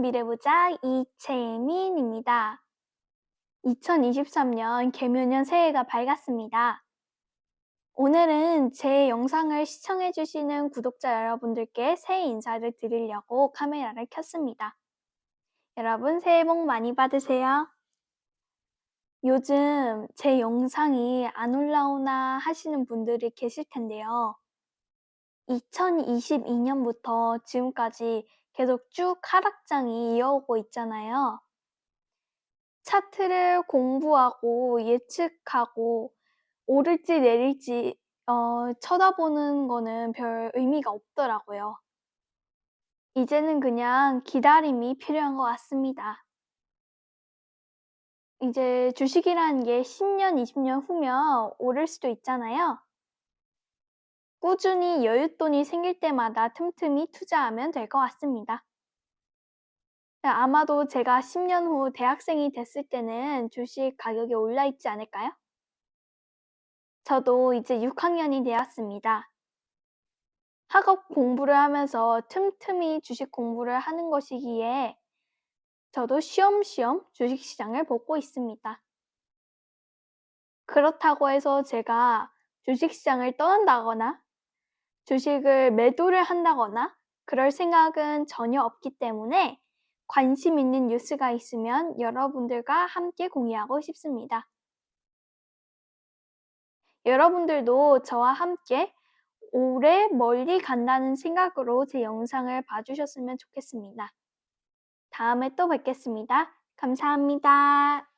미래부자 이채민입니다. 2023년 개묘년 새해가 밝았습니다. 오늘은 제 영상을 시청해주시는 구독자 여러분들께 새해 인사를 드리려고 카메라를 켰습니다. 여러분 새해 복 많이 받으세요. 요즘 제 영상이 안 올라오나 하시는 분들이 계실 텐데요. 2022년부터 지금까지 계속 쭉 하락장이 이어오고 있잖아요. 차트를 공부하고 예측하고 오를지 내릴지 어, 쳐다보는 거는 별 의미가 없더라고요. 이제는 그냥 기다림이 필요한 것 같습니다. 이제 주식이라는 게 10년, 20년 후면 오를 수도 있잖아요. 꾸준히 여윳돈이 생길 때마다 틈틈이 투자하면 될 것 같습니다. 아마도 제가 10년 후 대학생이 됐을 때는 주식 가격이 올라 있지 않을까요? 저도 이제 6학년이 되었습니다. 학업 공부를 하면서 틈틈이 주식 공부를 하는 것이기에 저도 쉬엄쉬엄 주식시장을 보고 있습니다. 그렇다고 해서 제가 주식시장을 떠난다거나 주식을 매도를 한다거나 그럴 생각은 전혀 없기 때문에 관심 있는 뉴스가 있으면 여러분들과 함께 공유하고 싶습니다. 여러분들도 저와 함께 오래 멀리 간다는 생각으로 제 영상을 봐주셨으면 좋겠습니다. 다음에 또 뵙겠습니다. 감사합니다.